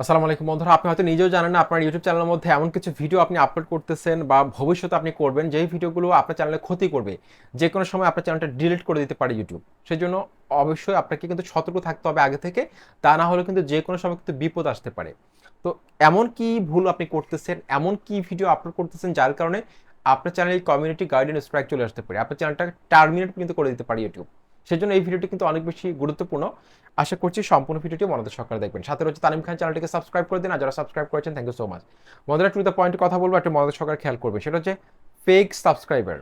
আসসালামু আলাইকুম বন্ধুরা, আপনি হয়তো নিজেও জানেন না, আপনার ইউটিউব চ্যানেলের মধ্যে এমন কিছু ভিডিও আপনি আপলোড করতেছেন বা ভবিষ্যতে আপনি করবেন, যেই ভিডিওগুলো আপনার চ্যানেলে ক্ষতি করবে যে কোনো সময় আপনার চ্যানেলটা ডিলিট করে দিতে পারে ইউটিউব সেই জন্য অবশ্যই আপনাকে কিন্তু সতর্ক থাকতে হবে আগে থেকে, তা না হলে কিন্তু যে কোনো সময় কিন্তু বিপদ আসতে পারে। তো এমন কি ভুল আপনি করতেছেন, এমন কি ভিডিও আপলোড করতেছেন যার কারণে আপনার চ্যানেলে কমিউনিটি গাইডেন্স স্ট্রাইক চলে আসতে পারে, আপনার চ্যানেলটা টার্মিনেট কিন্তু করে দিতে পারে ইউটিউব সেজন্য এই ভিডিওটি কিন্তু অনেক বেশি গুরুত্বপূর্ণ। আশা করছি সম্পূর্ণ ভিডিওটি মনোযোগ সহকারে দেখবেন। সাথে রয়েছে তানিম খান চ্যানেলটিকে সাবস্ক্রাইব করে দিন। আর যারা সাবস্ক্রাইব করেছেন থ্যাংক ইউ সো মাচ বন্ধুরা টু দ্য পয়েন্টে কথা বলব, একটা মনোযোগ সহকারে খেয়াল করবে সেটা হচ্ছে ফেক সাবস্ক্রাইবার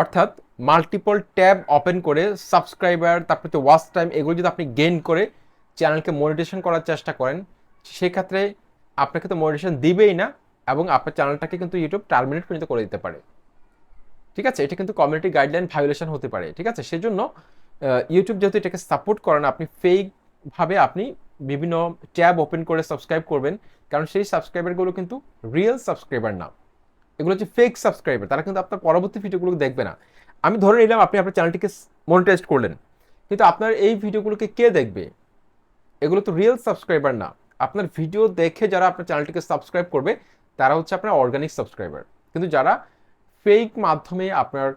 অর্থাৎ মাল্টিপল ট্যাব ওপেন করে সাবস্ক্রাইবার তারপর হচ্ছে ওয়াচ টাইম এগুলো যদি আপনি গেইন করে চ্যানেলকে মনিটেশন করার চেষ্টা করেন, সেক্ষেত্রে আপনাকে তো মনিটেশন দিবেই না এবং আপনার চ্যানেলটাকে কিন্তু ইউটিউব টার্মিনেট পর্যন্ত করে দিতে পারে। ঠিক আছে? এটা কিন্তু কমিউনিটি গাইডলাইন ভায়োলেশন হতে পারে, ঠিক আছে? সেজন্য ইউটিউব যেহেতু এটাকে সাপোর্ট করে না, আপনি ফেক ভাবে আপনি বিভিন্ন ট্যাব ওপেন করে সাবস্ক্রাইব করবেন। কারণ সেই সাবস্ক্রাইবারগুলো কিন্তু রিয়েল সাবস্ক্রাইবার না। এগুলো হচ্ছে ফেক সাবস্ক্রাইবার তারা কিন্তু আপনার পরবর্তী ভিডিওগুলো দেখবে না। আমি ধরে নিলাম, আপনি আপনার চ্যানেলটিকে মনিটাইজ করলেন। কিন্তু আপনার এই ভিডিওগুলোকে কে দেখবে? এগুলো তো রিয়েল সাবস্ক্রাইবার না। আপনার ভিডিও দেখে যারা আপনার চ্যানেলটিকে সাবস্ক্রাইব করবে, তারা হচ্ছে আপনার অর্গানিক সাবস্ক্রাইবার কিন্তু যারা ফেক মাধ্যমে আপনার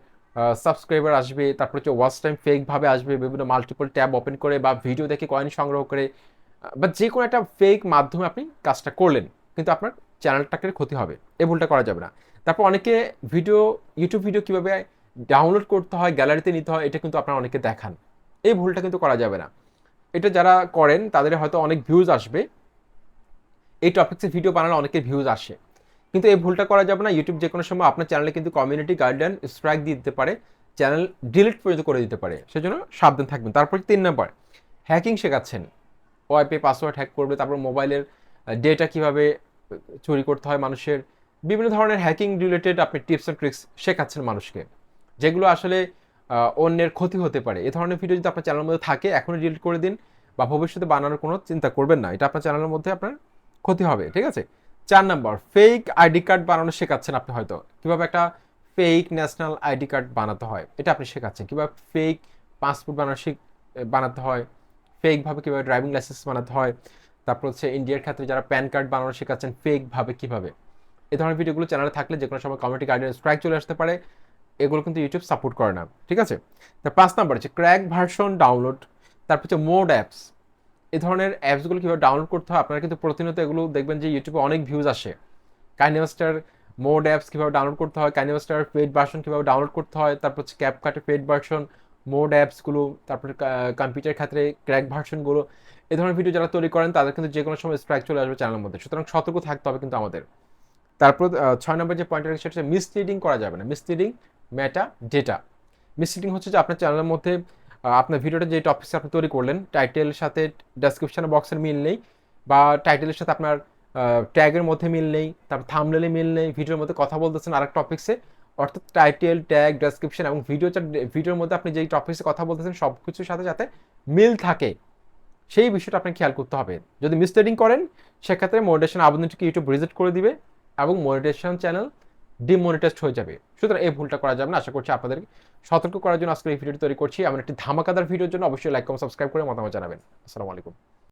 সাবস্ক্রাইবার আসবে, তারপর হচ্ছে ওয়াচ টাইম ফেকভাবে আসবে, বিভিন্ন মাল্টিপল ট্যাব ওপেন করে বা ভিডিও দেখে কয়েন সংগ্রহ করে বা যে কোনো একটা ফেক মাধ্যমে আপনি কাজটা করলেন, কিন্তু আপনার চ্যানেলটাকে ক্ষতি হবে, এই ভুলটা করা যাবে না। তারপর অনেকে ভিডিও ইউটিউব ভিডিও কীভাবে ডাউনলোড করতে হয় গ্যালারিতে নিতে হয়, এটা কিন্তু আপনারা অনেকে দেখান। এই ভুলটা কিন্তু করা যাবে না। এটা যারা করেন, তাদের হয়তো অনেক ভিউজ আসবে। এই টপিক্সে ভিডিও বানালে অনেকের ভিউজ আসে। কিন্তু এই ভুলটা করা যাবে না। ইউটিউব যে কোনো সময় আপনার চ্যানেলে কিন্তু কমিউনিটি গাইডলাইন স্ট্রাইক দিয়ে দিতে পারে চ্যানেল ডিলিট পর্যন্ত করে দিতে পারে, সেজন্য সাবধান থাকবেন। তারপর তিন নম্বর হ্যাকিং শেখাচ্ছেন। ওয়াইপে পাসওয়ার্ড হ্যাক করবে, তারপর মোবাইলের ডেটা কীভাবে চুরি করতে হয় মানুষের, বিভিন্ন ধরনের হ্যাকিং রিলেটেড আপনি টিপস অ্যান্ড ট্রিক্স শেখাচ্ছেন মানুষকে, যেগুলো আসলে অন্যের ক্ষতি হতে পারে। এ ধরনের ভিডিও যদি আপনার চ্যানেলের মধ্যে থাকে এখনই ডিলিট করে দিন বা ভবিষ্যতে বানানোর কোনো চিন্তা করবেন না। এটা আপনার চ্যানেলের মধ্যে আপনার ক্ষতি হবে, ঠিক আছে? চার নাম্বার ফেক আইডি কার্ড বানানো শেখাচ্ছেন আপনি হয়তো। কীভাবে একটা ফেক ন্যাশনাল আইডি কার্ড বানাতে হয়, এটা আপনি শেখাচ্ছেন। কীভাবে ফেক পাসপোর্ট বানানো শিখ- বানাতে হয় ফেকভাবে কীভাবে ড্রাইভিং লাইসেন্স বানাতে হয়, তারপর হচ্ছে ইন্ডিয়ার ক্ষেত্রে যারা প্যান কার্ড বানানো শেখাচ্ছেন ফেকভাবে কীভাবে। এই ধরনের ভিডিওগুলো চ্যানেলে থাকলে যে কোনো সময় কমিউনিটি গাইডলাইন স্ট্রাইক চলে আসতে পারে, এগুলো কিন্তু ইউটিউব সাপোর্ট করে না, ঠিক আছে? তার পাঁচ নাম্বার হচ্ছে ক্র্যাক ভার্সন ডাউনলোড তারপর হচ্ছে মোড অ্যাপস এই ধরনের অ্যাপসগুলো কীভাবে ডাউনলোড করতে হয়, আপনারা কিন্তু প্রতিনিয়ত এগুলো দেখবেন যে ইউটিউবে অনেক ভিউজ আসে। কাইনেমাস্টার মোড অ্যাপস কীভাবে ডাউনলোড করতে হয় কাইনেমাস্টার পেড ভার্সন কীভাবে ডাউনলোড করতে হয়, তারপর হচ্ছে ক্যাপকাটে পেড ভার্সন মোড অ্যাপসগুলো তারপরে কম্পিউটার ক্ষেত্রে ক্র্যাক ভার্সনগুলো এই ধরনের ভিডিও যারা তৈরি করেন, তাদের কিন্তু যে কোনো সময় স্ট্রাইক চলে আসবে চ্যানেলের মধ্যে। সুতরাং সতর্ক থাকতে হবে কিন্তু আমাদের। তারপর ছয় নম্বর যে পয়েন্টটা সেটা হচ্ছে মিসলিডিং করা যাবে না। মিসলিডিং মেটা ডেটা মিসলিডিং হচ্ছে যে আপনার চ্যানেলের মধ্যে আপনার ভিডিওটা যে টপিক্স আপনি তৈরি করলেন টাইটেলের সাথে ডেসক্রিপশন বক্সের মিল নেই বা টাইটেলের সাথে আপনার ট্যাগের মধ্যে মিল নেই, তারপর থামলেলে মিল নেই ভিডিওর মধ্যে কথা বলতেছেন আরেক টপিক্সে অর্থাৎ টাইটেল ট্যাগ ডেসক্রিপশন এবং ভিডিও ভিডিওর মধ্যে আপনি যেই টপিক্সে কথা বলতেছেন সব কিছুর সাথে যাতে মিল থাকে। সেই বিষয়টা আপনাকে খেয়াল করতে হবে। যদি মিসলিডিং করেন, সেক্ষেত্রে মনিটেশন আবেদনটিকে ইউটিউব রিজেক্ট করে দিবে এবং মনিটেশন চ্যানেল ডিমনিটাইজড হয়ে যাবে। সুতরাং এই ভুলটা করা যাবে না। আশা করছি আপনাদের সতর্ক করার জন্য আজকে এই ভিডিওটি তৈরি করছি। এমন একটি ধামাকাদার ভিডিওর জন্য অবশ্যই লাইক কমেন্ট সাবস্ক্রাইব করে মতামত জানাবেন। আসসালামু আলাইকুম।